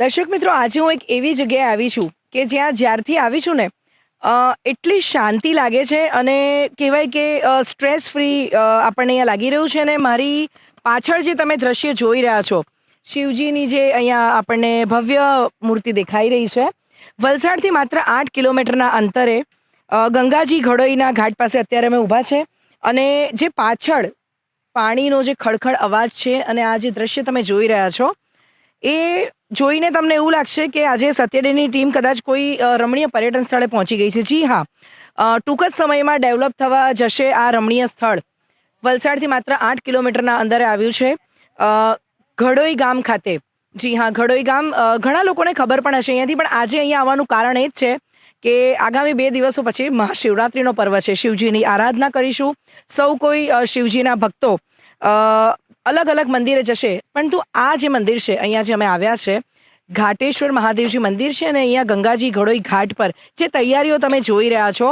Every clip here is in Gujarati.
દર્શક મિત્રો, આજે હું એક એવી જગ્યાએ આવી છું કે જ્યાં જ્યારથી આવી છું ને એટલી શાંતિ લાગે છે અને કહેવાય કે સ્ટ્રેસ ફ્રી આપણને અહીંયા લાગી રહ્યું છે અને મારી પાછળ જે તમે દ્રશ્ય જોઈ રહ્યા છો, શિવજીની જે અહીંયા આપણને ભવ્ય મૂર્તિ દેખાઈ રહી છે, વલસાડથી માત્ર આઠ કિલોમીટરના અંતરે ગંગાજી ઘડોઈના ઘાટ પાસે અત્યારે અમે ઊભા છે અને જે પાછળ પાણીનો જે ખડખડ અવાજ છે અને આ જે દ્રશ્ય તમે જોઈ રહ્યા છો, એ જોઈને તમને એવું લાગશે કે આજે સત્યડેની ટીમ કદાચ કોઈ રમણીય પર્યટન સ્થળે પહોંચી ગઈ છે. જી હા. ટૂંક જ સમયમાં ડેવલપ થવા જશે આ રમણીય સ્થળ. વલસાડથી માત્ર આઠ કિલોમીટરના અંદરે આવ્યું છે. ઘડોઈ ગામ ખાતે. જી હા, ઘડોઈ ગામ. ઘણા લોકોને ખબર પણ હશે અહીંયાથી, પણ આજે અહીંયા આવવાનું કારણ એ જ છે કે આગામી બે દિવસો પછી મહાશિવરાત્રિનો પર્વ છે. શિવજીની આરાધના કરીશું. સૌ કોઈ શિવજીના ભક્તો. અલગ અલગ મંદિરે જશે. પરંતુ આ જે મંદિર છે, અહીંયા જે અમે આવ્યા છે, ઘાટેશ્વર મહાદેવજી મંદિર છે અને અહીંયા ગંગાજી ઘડોઈ ઘાટ પર જે તૈયારીઓ તમે જોઈ રહ્યા છો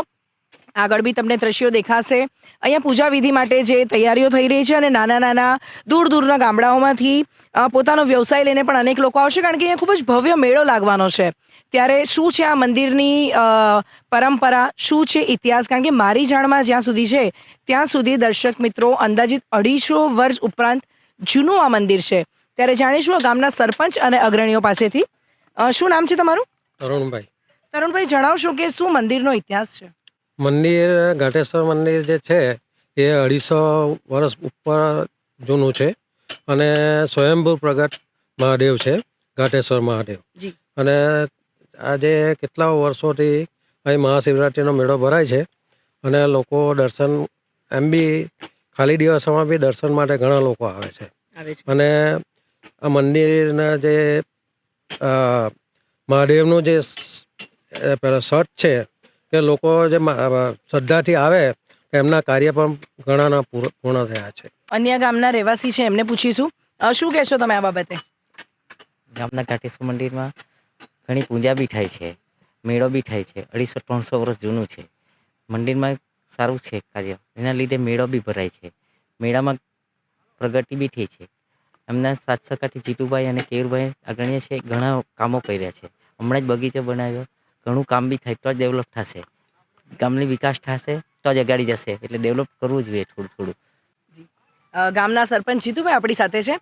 આગળ બી તમને દ્રશ્યો દેખાશે. અહીંયા પૂજા વિધિ માટે જે તૈયારીઓ થઈ રહી છે અને નાના નાના દૂર દૂરના ગામડાઓમાંથી પોતાનો વ્યવસાય લઈને પણ અનેક લોકો આવશે કારણ કે અહીંયા ખૂબ જ ભવ્ય મેળો લાગવાનો છે. ત્યારે શું છે આ મંદિરની પરંપરા? શું છે ઇતિહાસ? કારણ કે મારી જાણમાં જ્યાં સુધી છે ત્યાં સુધી દર્શક મિત્રો અંદાજિત અઢીસો વર્ષ ઉપરાંત જૂનું આ મંદિર છે. ત્યારે જાણીશું આ ગામના સરપંચ અને અગ્રણીઓ પાસેથી. શું નામ છે તમારું? તરુણભાઈ. તરુણભાઈ જણાવશો કે શું મંદિરનો ઇતિહાસ છે? મંદિર ઘાટેશ્વર મંદિર જે છે એ અઢીસો વર્ષ ઉપર જૂનું છે અને સ્વયંભૂ પ્રગટ મહાદેવ છે ઘાટેશ્વર મહાદેવ. અને આજે કેટલા વર્ષોથી અહીં મહાશિવરાત્રિનો મેળો ભરાય છે અને લોકો દર્શન એમ બી ખાલી દિવસોમાં બી દર્શન માટે ઘણા લોકો આવે છે. અને આ મંદિરના જે મહાદેવનું જે પેલા સટ છે કે લોકો જે શ્રદ્ધાથી આવે એમના કાર્ય પણ ઘણાના પૂર- પૂર્ણ થયા છે. અન્ય ગામના રહેવાસી છે એમને પૂછીશું. શું કહેશો તમે આ બાબતે? ગામના ઘાટેશ્વર મંદિરમાં ઘણી પૂજા બી થાય છે મેળો બી થાય છે અઢીસો ત્રણસો વર્ષ જૂનું છે. મંદિરમાં સારું છે કાર્ય એના લીધે મેળો બી ભરાય છે. મેળામાં પ્રગતિ બી થઈ છે. એમના સાત સકાથી જીતુભાઈ અને કેયુરભાઈ અગ્રણીય છે ઘણા કામો કર્યા છે. હમણાં જ બગીચો બનાવ્યો ઘણું કામ બી થાય, તો જ ડેવલપ થશે. ગામની વિકાસ થશે, તો જ અગાડી જશે. એટલે ડેવલપ કરવું જોઈએ થોડું થોડું. ગામના સરપંચ જીતુભાઈ આપણી સાથે છે.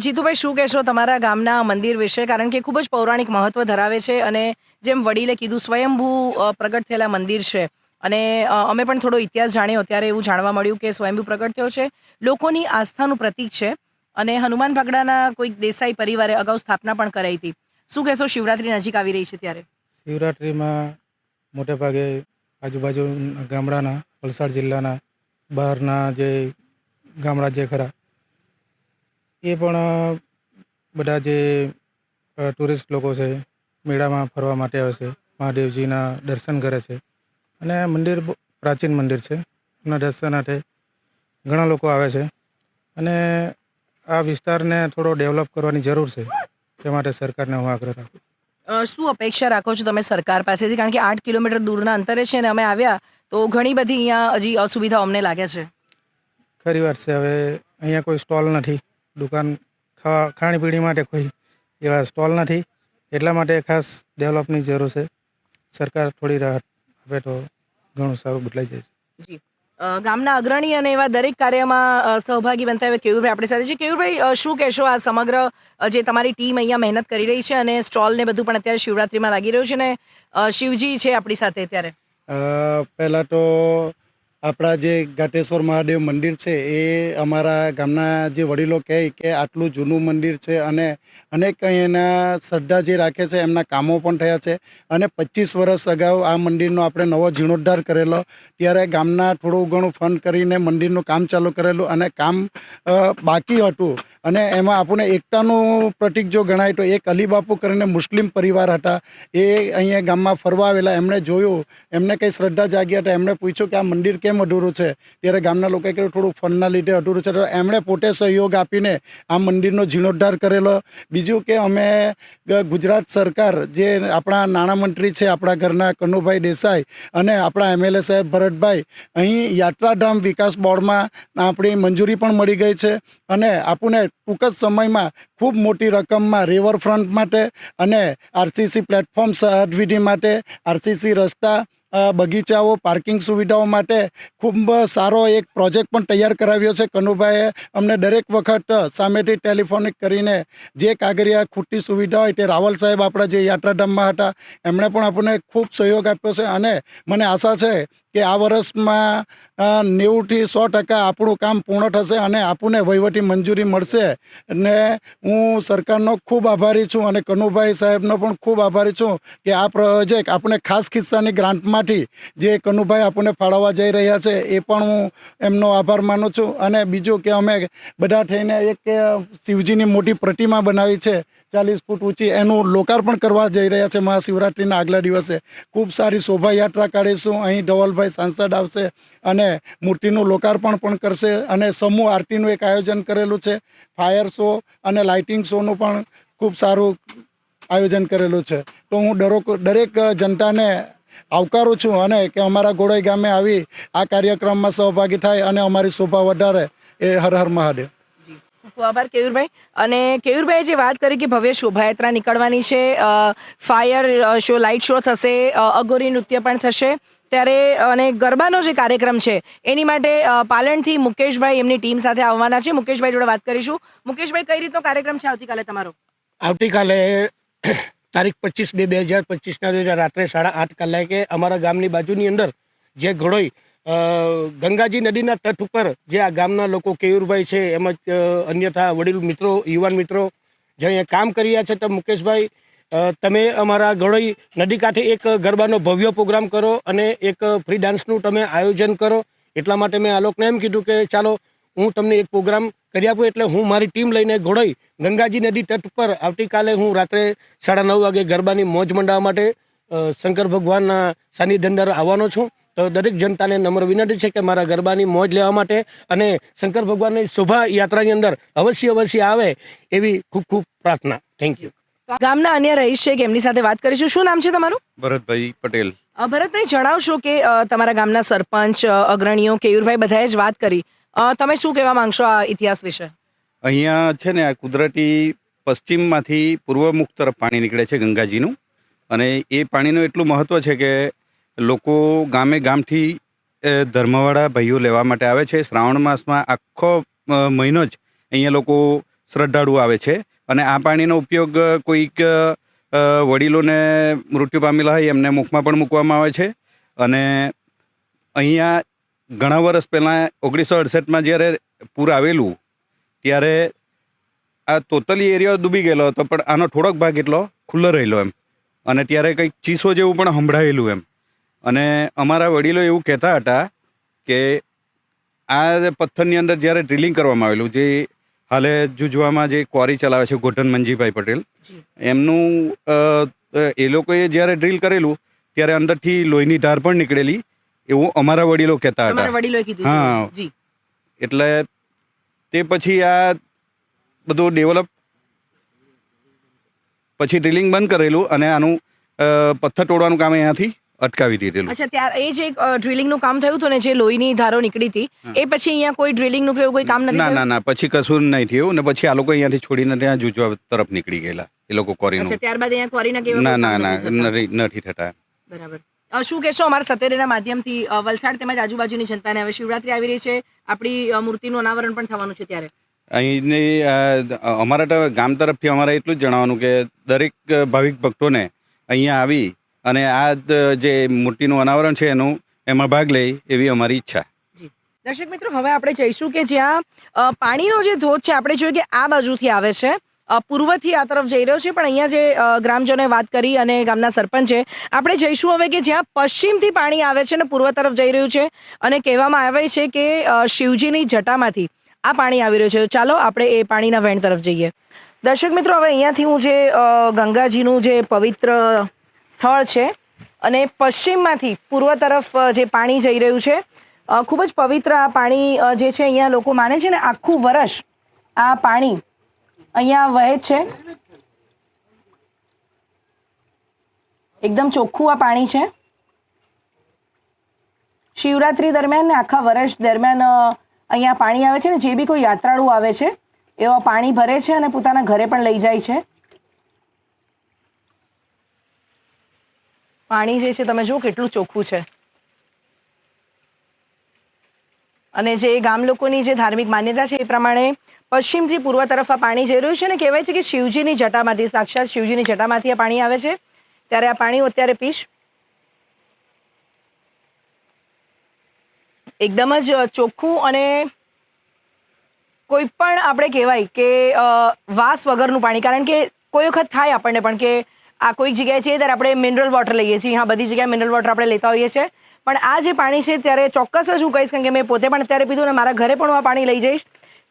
જીતુભાઈ, શું કહેશો તમારા ગામના મંદિર વિશે? કારણ કે ખૂબ જ પૌરાણિક મહત્વ ધરાવે છે અને જેમ વડીલે કીધું, સ્વયંભૂ પ્રગટ થયેલા મંદિર છે. અને અમે પણ થોડો ઇતિહાસ જાણ્યો, ત્યારે એવું જાણવા મળ્યું કે સ્વયંભૂ પ્રગટ થયો છે. લોકોની આસ્થાનું પ્રતીક છે. અને હનુમાન ભાગડાના કોઈક દેસાઈ પરિવારે અગાઉ સ્થાપના પણ કરાઈ હતી. શું કહેશો, શિવરાત્રી નજીક આવી રહી છે ત્યારે? શિવરાત્રિમાં મોટે ભાગે આજુબાજુ ગામડાના, વલસાડ જિલ્લાના, બહારના જે ગામડા જે ખરા, એ પણ બધા જે ટુરિસ્ટ લોકો છે, મેળામાં ફરવા માટે આવે છે, મહાદેવજીના દર્શન કરે છે. અને મંદિર પ્રાચીન મંદિર છે. એમના દર્શન માટે ઘણા લોકો આવે છે. અને આ વિસ્તારને થોડો ડેવલપ કરવાની જરૂર છે. તે માટે સરકારને હું આગ્રહ રાખું શું અપેક્ષા રાખો છો તમે સરકાર પાસેથી? કારણ કે આઠ કિલોમીટર દૂરના અંતરે છે ને અમે આવ્યા તો ઘણી બધી અહીંયા હજી અસુવિધાઓ અમને લાગે છે. ખરી વાત છે. હવે અહીંયા કોઈ સ્ટોલ નથી. દુકાન ખાવા ખાણીપીણી માટે કોઈ એવા સ્ટોલ નથી. એટલા માટે ખાસ ડેવલપની જરૂર છે. સરકાર થોડી રાહત આપે તો ઘણું સારું બદલાઈ જાય છે. અ, ગામના અગ્રણી અને એવા દરેક કાર્યમાં સહભાગી બનતા એવા કેયુરભાઈ આપણી સાથે છે. કેયુરભાઈ શું કહેશો આ સમગ્ર જે તમારી ટીમ અહીંયા મહેનત કરી રહી છે અને સ્ટોલ ને બધું પણ અત્યારે શિવરાત્રીમાં લાગી રહ્યું છે ને શિવજી છે આપણી સાથે અત્યારે? પહેલાં તો આપણા જે ઘાટેશ્વર મહાદેવ મંદિર છે, એ અમારા ગામના જે વડીલો કહે કે આટલું જૂનું મંદિર છે અને અનેક અહીંના શ્રદ્ધા જે રાખે છે, એમના કામો પણ થયા છે. અને પચીસ વર્ષ અગાઉ આ મંદિરનો આપણે નવો જીર્ણોદ્ધાર કરેલો. ત્યારે ગામના થોડું ઘણું ફંડ કરીને મંદિરનું કામ ચાલુ કરેલું અને કામ બાકી હતું. અને એમાં આપણને એકતાનું પ્રતિક જો ગણાય તો એક અલીબાપુ કરીને મુસ્લિમ પરિવાર હતા. એ અહીંયા ગામમાં ફરવા આવેલા. એમણે જોયું. એમને કંઈ શ્રદ્ધા જાગી હતા. એમણે પૂછ્યું કે આ મંદિર કેમ કેમ અધૂરું છે. ત્યારે ગામના લોકોએ કહ્યું થોડું ફંડના લીધે અધૂરું છે. તો એમણે પોતે સહયોગ આપીને આ મંદિરનો જીર્ણોદ્ધાર કરેલો. બીજું કે અમે ગુજરાત સરકાર જે આપણા નાણામંત્રી છે, આપણા ઘરના કનુભાઈ દેસાઈ અને આપણા એમએલએ સાહેબ ભરતભાઈ, અહીં યાત્રાધામ વિકાસ બોર્ડમાં આપણી મંજૂરી પણ મળી ગઈ છે. અને આપણને ટૂંક જ સમયમાં ખૂબ મોટી રકમમાં રિવરફ્રન્ટ માટે અને આરસીસી પ્લેટફોર્મ સહદવિધિ માટે આરસીસી રસ્તા બગીચાઓ, પાર્કિંગ સુવિધાઓ માટે ખૂબ સારો એક પ્રોજેક્ટ પણ તૈયાર કરાવ્યો છે. કનુભાઈએ અમને દરેક વખત સામેથી ટેલિફોનિક કરીને જે કાગરિયા ખૂટતી સુવિધા હોય તે રાવલ સાહેબ આપણા જે યાત્રાધામમાં હતા, એમણે પણ આપણને ખૂબ સહયોગ આપ્યો છે અને મને આશા છે કે આ વર્ષમાં નેવુંથી સો ટકા આપણું કામ પૂર્ણ થશે અને આપણને વહીવટી મંજૂરી મળશે. અને હું સરકારનો ખૂબ આભારી છું અને કનુભાઈ સાહેબનો પણ ખૂબ આભારી છું કે આ પ્રોજેક્ટ આપણે ખાસ ખિસ્સાની ગ્રાન્ટમાંથી જે કનુભાઈ આપણને ફાળવવા જઈ રહ્યા છે એ પણ હું એમનો આભાર માનું છું. અને બીજું કે અમે બધા થઈને એક શિવજીની મોટી પ્રતિમા બનાવી છે. ચાલીસ ફૂટ ઊંચી એનું લોકાર્પણ કરવા જઈ રહ્યા છે. મહાશિવરાત્રિના આગલા દિવસે ખૂબ સારી શોભાયાત્રા કાઢીશું. અહીં ધવલભાઈ સાંસદ આવશે અને મૂર્તિનું લોકાર્પણ પણ કરશે અને સમૂહ આરતીનું એક આયોજન કરેલું છે. ફાયર શો અને લાઇટિંગ શોનું પણ ખૂબ સારું આયોજન કરેલું છે. તો હું દરેક દરેક જનતાને આવકારું છું અને કે અમારા ગોળાઈ ગામે આવી આ કાર્યક્રમમાં સહભાગી થાય અને અમારી શોભા વધારે. એ હર હર મહાદેવ. ખૂબ આભાર, કેયુરભાઈ. અને કેયુરભાઈએ જે વાત કરી કે ભવ્ય શોભાયાત્રા નીકળવાની છે ફાયર શો, લાઇટ શો થશે અગોરી નૃત્ય પણ થશે, ત્યારે, અને ગરબાનો જે કાર્યક્રમ છે, એની માટે પાલનથી મુકેશભાઈ એમની ટીમ સાથે આવવાના છે. મુકેશભાઈ જોડે વાત કરીશું. મુકેશભાઈ, કઈ રીતનો કાર્યક્રમ છે આવતીકાલે તમારો? આવતીકાલે તારીખ પચીસ બે બે હજાર પચીસના રોજ રાત્રે સાડા આઠ કલાકે અમારા ગામની બાજુની અંદર જે ઘડોઈ ગંગાજી નદીના તટ ઉપર જે આ ગામના લોકો કેયુરભાઈ છે, એમ જ અન્યથા વડીલ મિત્રો, યુવાન મિત્રો, જે અહીંયા કામ કરી રહ્યા છે, તો મુકેશભાઈ તમે અમારા ગળોઈ નદી કાંઠે એક ગરબાનો ભવ્ય પ્રોગ્રામ કરો અને એક ફ્રી ડાન્સનું તમે આયોજન કરો. એટલા માટે મેં આલોકને એમ કીધું કે ચાલો, હું તમને એક પ્રોગ્રામ કરી આપું, એટલે હું મારી ટીમ લઈને ઘોડોઈ ગંગાજી નદી તટ પર આવતીકાલે હું રાત્રે સાડા નવ વાગે ગરબાની મોજ મંડાવવા માટે શંકર ભગવાનના સાનિધ્ય અંદર આવવાનો છું. તો દરેક જનતાને નમ્ર વિનંતી છે કે મારા ગરબાની મોજ લેવા માટે અને શંકર ભગવાનની શોભા યાત્રાની અંદર અવશ્ય અવશ્ય આવે એવી ખૂબ ખૂબ પ્રાર્થના. થેન્ક યુ ગામના અન્ય રહીશ છે કે એમની સાથે વાત કરીશું. શું નામ છે તમારું? ભરતભાઈ પટેલ. અ, ભરતભાઈ જણાવશો કે તમારા ગામના સરપંચ અગ્રણીઓ કેયુરભાઈ બધાએ જ વાત કરી. તમે શું કહેવા માંગશો આ ઇતિહાસ વિશે? અહીંયા છે ને આ કુદરતી પશ્ચિમમાંથી પૂર્વમુખ તરફ પાણી નીકળે છે ગંગાજીનું. અને એ પાણીનું એટલું મહત્ત્વ છે કે લોકો ગામે ગામથી ધર્મવાળા ભાઈઓ લેવા માટે આવે છે. શ્રાવણ માસમાં આખો મહિનો જ અહીંયા લોકો શ્રદ્ધાળુ આવે છે. અને આ પાણીનો ઉપયોગ કોઈક વડીલોને મૃત્યુ પામેલા હોય એમને મુખમાં પણ મૂકવામાં આવે છે. અને અહીંયા ઘણા વર્ષ પહેલાં ઓગણીસો અડસઠમાં જ્યારે પૂર આવેલું, ત્યારે આ તોતલી એરિયો ડૂબી ગયેલો હતો, પણ આનો થોડોક ભાગ એટલો ખુલ્લો રહેલો એમ. અને ત્યારે કંઈક ચીસો જેવું પણ સંભળાયેલું એમ. અને અમારા વડીલો એવું કહેતા હતા કે આ પથ્થરની અંદર જ્યારે ડ્રિલિંગ કરવામાં આવેલું જે હાલે જુજવામાં જે ક્વોરી ચલાવે છે ગોઠન મંજીભાઈ પટેલ એમનું એ લોકોએ જ્યારે ડ્રિલ કરેલું ત્યારે અંદરથી લોહીની ધાર પણ નીકળેલી એવું અમારા વડીલો કહેતા હતા. હા. એટલે તે પછી આ બધું ડેવલપ પછી ડ્રિલિંગ બંધ કરેલું અને આનું પથ્થર તોડવાનું કામ અહીંયાથી અટકાવી દીધેલું. અચ્છા ત્યાર એ જે ડ્રિલિંગનું કામ થયું હતું ને જે લોહીની ધારો નીકળી હતી એ પછી અહીંયા કોઈ ડ્રિલિંગનું કે કોઈ કામ નથી ના ના ના પછી કશું નહીં થયું ને પછી આ લોકો અહીંયાથી છોડીને ત્યાં જુજવા તરફ નીકળી ગયેલા. એ લોકો કોરીનું અચ્છા ત્યારબાદ અહીંયા કોરીના કેવા ના ના ના નથી થતા? બરાબર. શું કહેશો અમારા સતેરેના માધ્યમથી વલસાડ તેમજ આજુબાજુની જનતાને હવે શિવરાત્રી આવી રહી છે આપણી મૂર્તિનું અનાવરણ પણ થવાનું છે ત્યારે? અહીંની અમારા ગામ તરફથી અમારે એટલું જ જણાવવાનું કે દરેક ભાવિક ભક્તોને અહીંયા આવી અને આ જે મૂર્તિનું અનાવરણ છે એનું એમાં ભાગ લે એવી અમારી ઈચ્છા. દર્શક મિત્રો, હવે આપણે જઈશું કે જ્યાં પાણીનો જે ધોધ છે, આપણે જોઈએ કે આ બાજુથી આવે છે. પૂર્વથી આ તરફ જઈ રહ્યો છે, પણ અહીંયા જે ગ્રામજનોએ વાત કરી અને ગામના સરપંચે આપણે જઈશું હવે કે જ્યાં પશ્ચિમથી પાણી આવે છે અને પૂર્વ તરફ જઈ રહ્યું છે અને કહેવામાં આવે છે કે શિવજીની જટામાંથી આ પાણી આવી રહ્યું છે. ચાલો, આપણે એ પાણીના વહેણ તરફ જઈએ. દર્શક મિત્રો, હવે અહીંયાથી હું જે ગંગાજીનું જે પવિત્ર સ્થળ છે અને પશ્ચિમમાંથી પૂર્વ તરફ જે પાણી જઈ રહ્યું છે ખૂબ જ પવિત્ર આ પાણી જે છે અહીંયા લોકો માને છે ને આખું વર્ષ આ પાણી અહીંયા વહે છે. એકદમ ચોખ્ખું આ પાણી છે. શિવરાત્રી દરમિયાન ને આખા વર્ષ દરમિયાન અહીંયા પાણી આવે છે ને, જે બી કોઈ યાત્રાળુ આવે છે, એવા પાણી ભરે છે અને પોતાના ઘરે પણ લઈ જાય છે. પાણી જે છે, તમે જુઓ કેટલું ચોખ્ખું છે. અને જે ગામ લોકોની જે ધાર્મિક માન્યતા છે, એ પ્રમાણે પશ્ચિમથી પૂર્વ તરફ આ પાણી જઈ રહ્યું છે ને કહેવાય છે કે શિવજીની જટામાંથી, સાક્ષાત શિવજીની જટામાંથી આ પાણી આવે છે. ત્યારે આ પાણી અત્યારે પીશ. એકદમ જ ચોખ્ખું અને કોઈ પણ આપણે કહેવાય કે વાસ વગરનું પાણી. કારણ કે કોઈ વખત થાય આપણને પણ કે આ કોઈક જગ્યાએ છે ત્યારે આપણે મિનરલ વોટર લઈએ છીએ. હા, બધી જગ્યાએ મિનરલ વોટર આપણે લેતા હોઈએ છીએ. પણ આ જે પાણી છે ત્યારે ચોક્કસ જ હું કહીશ, કારણ કે મેં પોતે પણ અત્યારે પીધું અને મારા ઘરે પણ હું આ પાણી લઈ જઈશ.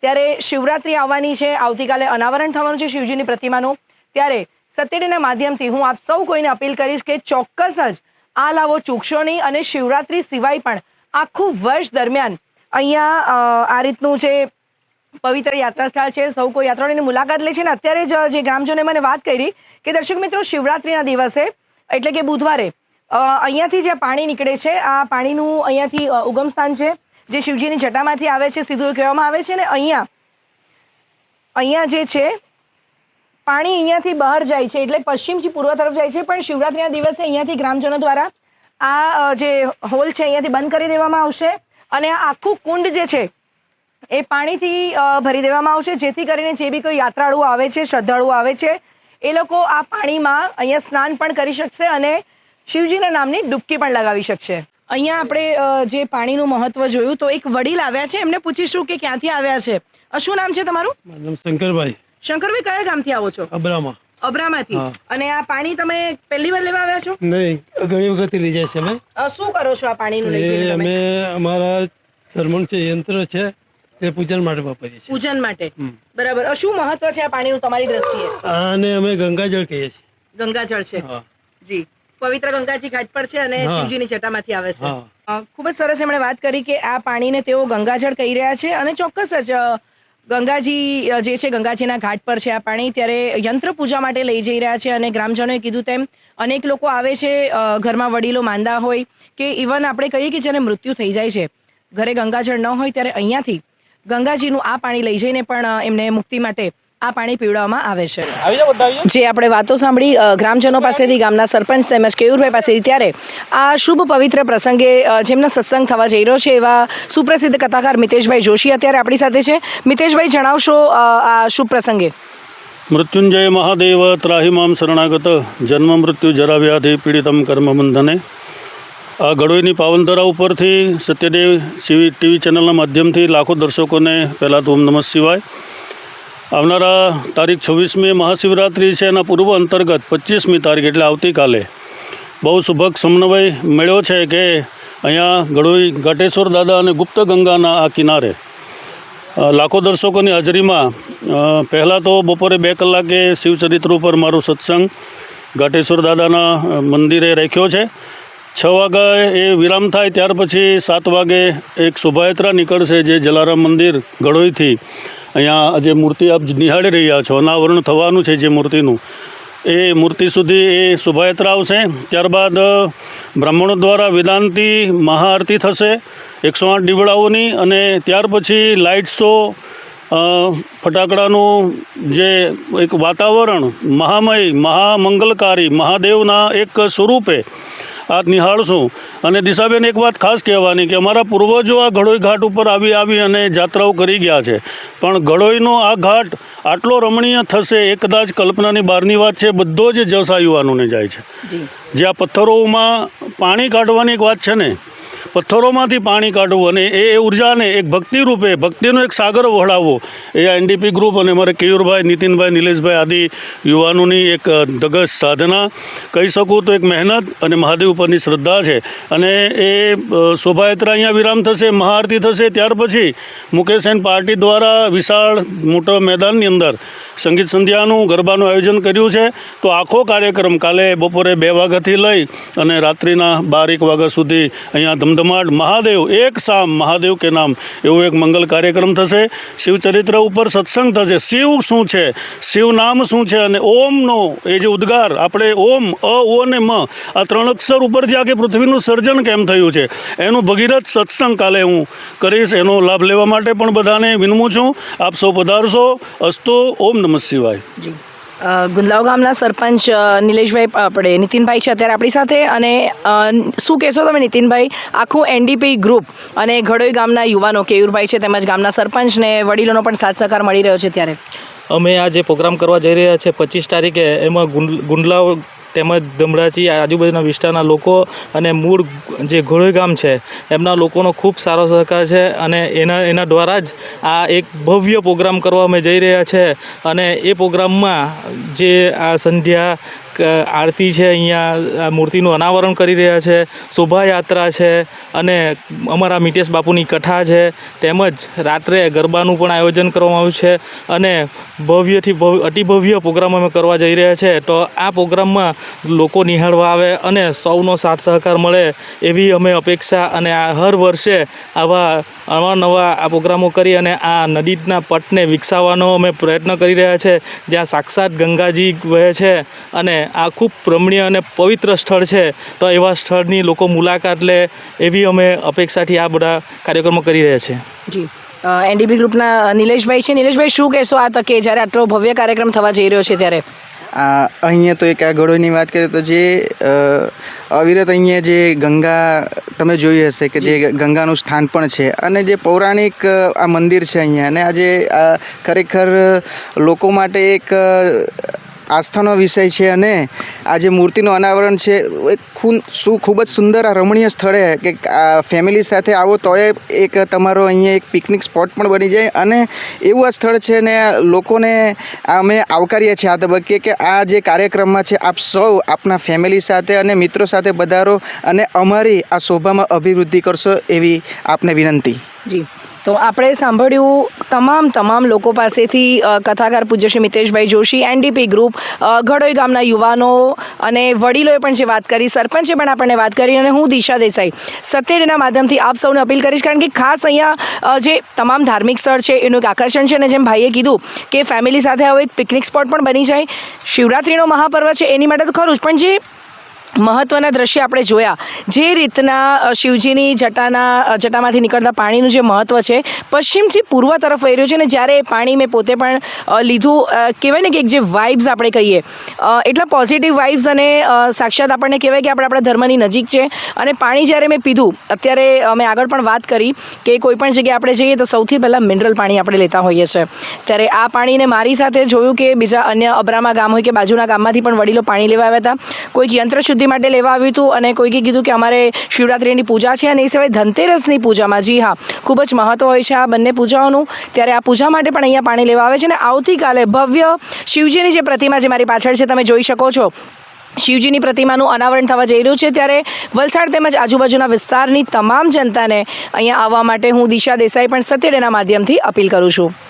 ત્યારે શિવરાત્રી આવવાની છે, આવતીકાલે અનાવરણ થવાનું છે શિવજીની પ્રતિમાનું. ત્યારે સત્યડીના માધ્યમથી હું આપ સૌ કોઈને અપીલ કરીશ કે ચોક્કસ જ આ લાવો ચૂકશો નહીં અને શિવરાત્રી સિવાય પણ આખું વર્ષ દરમિયાન અહીંયા આ રીતનું જે પવિત્ર યાત્રા સ્થળ છે. સૌ કોઈ યાત્રાળુની મુલાકાત લે છે ને અત્યારે જ, જે ગ્રામજનોએ મને વાત કરી કે દર્શક મિત્રો, શિવરાત્રિના દિવસે, એટલે કે બુધવારે અહીંયાથી જે પાણી નીકળે છે, આ પાણીનું અહીંયાથી ઉગમ સ્થાન છે, જે શિવજીની જટામાંથી આવે છે, સીધું કહેવામાં આવે છે ને અહીંયા અહીંયા જે છે, પાણી અહીંયાથી બહાર જાય છે, એટલે પશ્ચિમથી પૂર્વ તરફ જાય છે, પણ શિવરાત્રિના દિવસે અહીંયાથી ગ્રામજનો દ્વારા આ જે હોલ છે, અહીંયાથી બંધ કરી દેવામાં આવશે અને આ આખું કુંડ જે છે એ પાણીથી ભરી દેવામાં આવશે જેથી કરીને જે બી કોઈ યાત્રાળુઓ આવે છે શ્રદ્ધાળુ આવે છે એ લોકો આ પાણીમાં અહીંયા સ્નાન પણ કરી શકશે અને શિવજીના નામની ડૂબકી પણ લગાવી શકશે. અહીંયા આપણે જે પાણીનું મહત્વ જોયું તો એક વડીલ આવ્યા છે એમને પૂછીશું કે ક્યાંથી આવ્યા છે. શું નામ છે તમારું? શંકરભાઈ. શંકરભાઈ કયા ગામથી આવો છો? અબરામાં. અબ્રામાંથી. અને આ પાણી તમે પહેલી વાર લેવા આવ્યા છો? નહીં ઘણી વખત લઈ જાય છે અમે. શું કરો છો આ પાણીનું લઈ અમે અમારા ધર્મણ છે યંત્ર છે પૂજન માટે વાપરીએ છીએ. પૂજન માટે. બરાબર. શું મહત્વ છે આ પાણીનું તમારી દ્રષ્ટિએ? આને અમે ગંગાજળ કહીએ છીએ. ગંગાજળ છે. જી. પવિત્ર ગંગાજી ઘાટ પર છે અને શિવજીની જટામાંથી આવે છે. ખૂબ જ સરસ એમણે વાત કરી કે આ પાણીને તેઓ ગંગાજળ કહી રહ્યા છે અને ચોક્કસ જ ગંગાજી જે છે ગંગાજીના ઘાટ પર છે આ પાણી ત્યારે યંત્ર પૂજા માટે લઈ જઈ રહ્યા છે અને ગ્રામજનોએ કીધું તેમ અનેક લોકો આવે છે ઘરમાં વડીલો માંદા હોય કે ઇવન આપણે કહીએ કે જેને મૃત્યુ થઈ જાય છે ઘરે ગંગાજળ ન હોય ત્યારે અહીંયાથી ગંગાજીનું આ પાણી લઈ જઈને પણ એમને મુક્તિ માટે આ પાણી પીવડાવવામાં આવે છે. જે આપણે વાતો સાંભળી ગ્રામજનો પાસેથી ગામના સરપંચ તેમજ કેયુરભાઈ પાસેથી ત્યારે આ શુભ પવિત્ર પ્રસંગે જેમના સત્સંગ થવા જઈ રહ્યો છે એવા સુપ્રસિદ્ધ કથાકાર મિતેશભાઈ જોશી અત્યારે આપણી સાથે છે. મિતેશભાઈ જણાવશો આ શુભ પ્રસંગે? મૃત્યુંજય મહાદેવ ત્રાહિમામ શરણાગત જન્મ મૃત્યુ જરા વ્યાધિ પીડિતમ કર્મ બંધને આ ગળોઈની પાવનધરા ઉપરથી સત્યદેવ સીવી ટીવી ચેનલના માધ્યમથી લાખો દર્શકોને પહેલાં તો ઓમ નમઃ શિવાય. આવનારા તારીખ છવ્વીસમી મહાશિવરાત્રિ છે એના પૂર્વ અંતર્ગત પચીસમી તારીખ એટલે આવતીકાલે. બહુ સુભગ સમન્વય મળ્યો છે કે અહીંયા ગળોઈ ઘાટેશ્વર દાદા અને ગુપ્ત ગંગાના આ કિનારે. લાખો દર્શકોની હાજરીમાં પહેલાં તો બપોરે બે કલાકે શિવચરિત્ર ઉપર મારો સત્સંગ ઘાટેશ્વર દાદાના મંદિરે રાખ્યો છે. છ વાગ્યા એ વિરામ થાય, ત્યાર પછી સાત વાગે એક શોભાયાત્રા નીકળશે જે જલારામ મંદિર ગળોઈથી અહીંયા જે મૂર્તિ આપ નિહાળી રહ્યા છો, અનાવરણ થવાનું છે જે મૂર્તિનું, એ મૂર્તિ સુધી એ શોભાયાત્રા આવશે. ત્યારબાદ બ્રાહ્મણો દ્વારા વેદાંતિ મહાઆરતી થશે, એકસો આઠ દીવડાઓની અને ત્યાર પછી લાઇટ શો ફટાકડાનું જે એક વાતાવરણ, મહામય, મહામંગલકારી, મહાદેવના એક સ્વરૂપે આ નિહાળશું. અને દિશાબેન એક વાત ખાસ કહેવાની કે અમારા પૂર્વજો આ ઘડોઈ ઘાટ ઉપર આવી આવી અને જાત્રાઓ કરી ગયા છે. પણ ઘડોઈનો આ ઘાટ આટલો રમણીય થશે એ કદાચ કલ્પનાની બહારની વાત છે. બધો જ જસ યુવાનોને જાય છે. જે. આ પથ્થરોમાં પાણી કાઢવાની એક વાત છે ને પથ્થરોમાંથી પાણી કાઢવું અને એ ઉર્જાને એક ભક્તિ રૂપે ભક્તિનો એક સાગર વહળાવવો. એ આ એનડીપી ગ્રુપ અને મારે કેયુરભાઈ નીતિનભાઈ નિલેશભાઈ આદિ યુવાનોની એક અ, ધગશ સાધના. કહી શકું તો એક મહેનત અને મહાદેવ ઉપરની શ્રદ્ધા છે. અને એ શોભાયાત્રા અહીંયા વિરામ થશે મહાઆરતી થશે ત્યાર પછી મુકેશ પાર્ટી દ્વારા વિશાળ મોટા મેદાનની અંદર સંગીત સંધ્યાનું ગરબાનું આયોજન કર્યું છે. તો આખો કાર્યક્રમ કાલે બપોરે બે વાગ્યાથી લઈ અને રાત્રિના બાર એક વાગ્યા સુધી અહીંયા ધમધમ દમાડ મહાદેવ એક સામ મહાદેવ કે નામ એવો એક મંગલ કાર્યક્રમ થશે શિવચરિત્ર ઉપર સત્સંગ થશે શિવ શું છે? શિવ નામ શું છે? અને ઓમનો એ જે ઉદ્ગાર, આપણે ઓમ, અ ઓ અને મ, આ ત્રણ અક્ષર ઉપરથી આખી પૃથ્વીનું સર્જન કેમ થયું છે? એનું ભગીરથ સત્સંગ કાલે હું કરીશ. એનો લાભ લેવા માટે પણ બધાને વિનમું છું. આપ સૌ પધારશો. અસ્તુ, ઓમ નમઃ શિવાય. જી. ગુંદલાવ ગામના સરપંચ નિલેશભાઈ આપણે નીતિનભાઈ છે અત્યારે આપણી સાથે અને શું કહેશો તમે નીતિનભાઈ? આખું એનડીપી ગ્રુપ અને ઘડોઈ ગામના યુવાનો, કેયુરભાઈ છે તેમજ ગામના સરપંચને વડીલોનો પણ સાથ સહકાર મળી રહ્યો છે ત્યારે. અમે આ જે પ્રોગ્રામ કરવા જઈ રહ્યા છે પચીસ તારીખે, એમાં ગુંડ- ગુંડલાવ તેમજ ધમડાચી આજુબાજુના વિસ્તારના લોકો અને મૂળ જે ઘોડોઈ ગામ છે, એમના લોકોનો ખૂબ સારો સહકાર છે અને એના એના દ્વારા જ આ એક ભવ્ય પ્રોગ્રામ કરવા અમે જઈ રહ્યા છે અને એ પ્રોગ્રામમાં જે આ સંધ્યા આરતી છે અહીંયા મૂર્તિનું અનાવરણ કરી રહ્યા છે, શોભાયાત્રા છે અને અમારા મિટેશ બાપુની કથા છે, તેમજ રાત્રે ગરબાનું પણ આયોજન કરવામાં આવ્યું છે અને ભવ્યથી ભવ્ય અતિભવ્ય પ્રોગ્રામ અમે કરવા જઈ રહ્યા છે. તો આ પ્રોગ્રામમાં લોકો નિહાળવા આવે અને સૌનો સાથ સહકાર મળે એવી અમે અપેક્ષા અને આ હર વર્ષે આવા અવાનવા આ પ્રોગ્રામો કરી અને આ નદીના પટને વિકસાવવાનો અમે પ્રયત્ન કરી રહ્યા છે. જ્યાં સાક્ષાત ગંગાજી વહે છે અને આ ખૂબ રમણીય અને પવિત્ર સ્થળ છે તો એવા સ્થળની લોકો મુલાકાત લે એવી અમે અપેક્ષાથી આ બધા કાર્યક્રમો કરી રહ્યા છીએ. જી. એનડીબી ગ્રુપના નિલેશભાઈ છે. નિલેશભાઈ શું કહેશો આ તકે જ્યારે આટલો ભવ્ય કાર્યક્રમ થવા જઈ રહ્યો છે ત્યારે? અહીંયા તો એક આ ગળોની વાત કરીએ તો જે અવિરત અહીંયા જે ગંગા તમે જોઈ હશે કે જે ગંગાનું સ્થાન પણ છે અને જે પૌરાણિક આ મંદિર છે અહીંયા અને આજે આ ખરેખર લોકો માટે એક આસ્થાનો વિષય છે અને આ જે મૂર્તિનું અનાવરણ છે, એ ખૂન શું ખૂબ જ સુંદર આ રમણીય સ્થળે કે આ ફેમિલી સાથે આવો તો એ એક તમારો અહીંયા એક પિકનિક સ્પોટ પણ બની જાય અને એવું આ સ્થળ છે ને લોકોને અમે આવકારીએ છીએ આ તબક્કે કે આ જે કાર્યક્રમમાં છે, આપ સૌ આપના ફેમિલી સાથે અને મિત્રો સાથે પધારો અને અમારી આ શોભામાં અભિવૃદ્ધિ કરશો એવી આપને વિનંતી. જી. તો આપણે સાંભળ્યું તમામ તમામ લોકો પાસેથી કથાકાર પૂજ્ય શ્રી મિતેશભાઈ જોશી એનડીપી ગ્રુપ ઘડોઈ ગામના યુવાનો અને વડીલોએ પણ જે વાત કરી, સરપંચે પણ આપણને વાત કરી અને હું દિશા દેસાઈ. સત્યના માધ્યમથી આપ સૌને અપીલ કરીશ, કારણ કે ખાસ અહીંયા જે તમામ ધાર્મિક સ્થળ છે, એનું એક આકર્ષણ છે અને જેમ ભાઈએ કીધું કે ફેમિલી સાથે આવો એક પિકનિક સ્પોટ પણ બની જાય. શિવરાત્રિનો મહાપર્વ છે, એની માટે તો ખરું જ, પણ જે મહત્ત્વના દ્રશ્ય આપણે જોયા. જે રીતના શિવજીની જટાના જટામાંથી નીકળતા પાણીનું જે મહત્ત્વ છે, પશ્ચિમથી પૂર્વ તરફ વહી રહ્યું છે અને જ્યારે એ પાણી મેં પોતે પણ લીધું કહેવાય ને કે એક જે વાઇબ્સ આપણે કહીએ એટલા પોઝિટિવ વાઇબ્સ અને સાક્ષાત આપણને કહેવાય કે આપણે આપણા ધર્મની નજીક છે. અને પાણી જ્યારે મેં પીધું, અત્યારે અમે આગળ પણ વાત કરી કે કોઈ પણ જગ્યાએ આપણે જઈએ તો સૌથી પહેલાં મિનરલ પાણી આપણે લેતા હોઈએ છીએ. ત્યારે આ પાણીને મારી સાથે જોયું કે બીજા અન્ય અબ્રામા ગામ હોય કે બાજુના ગામમાંથી પણ વડીલો પાણી લેવા આવ્યા હતા. કોઈક યંત્ર શુદ્ધિ માટે લેવા આવ્યું હતું અને કોઈકે કીધું કે અમારે શિવરાત્રિની પૂજા છે અને એ સિવાય ધનતેરસની પૂજામાં જી હા, ખૂબ જ મહત્ત્વ હોય છે આ બંને પૂજાઓનું. ત્યારે આ પૂજા માટે પણ અહીંયા પાણી લેવા આવે છે અને આવતીકાલે ભવ્ય શિવજીની જે પ્રતિમા જે મારી પાછળ છે, તમે જોઈ શકો છો. શિવજીની પ્રતિમાનું અનાવરણ થવા જઈ રહ્યું છે ત્યારે વલસાડ તેમજ આજુબાજુના વિસ્તારની તમામ જનતાને અહીંયા આવવા માટે હું દિશા દેસાઈ પણ સત્યડેના માધ્યમથી અપીલ કરું છું.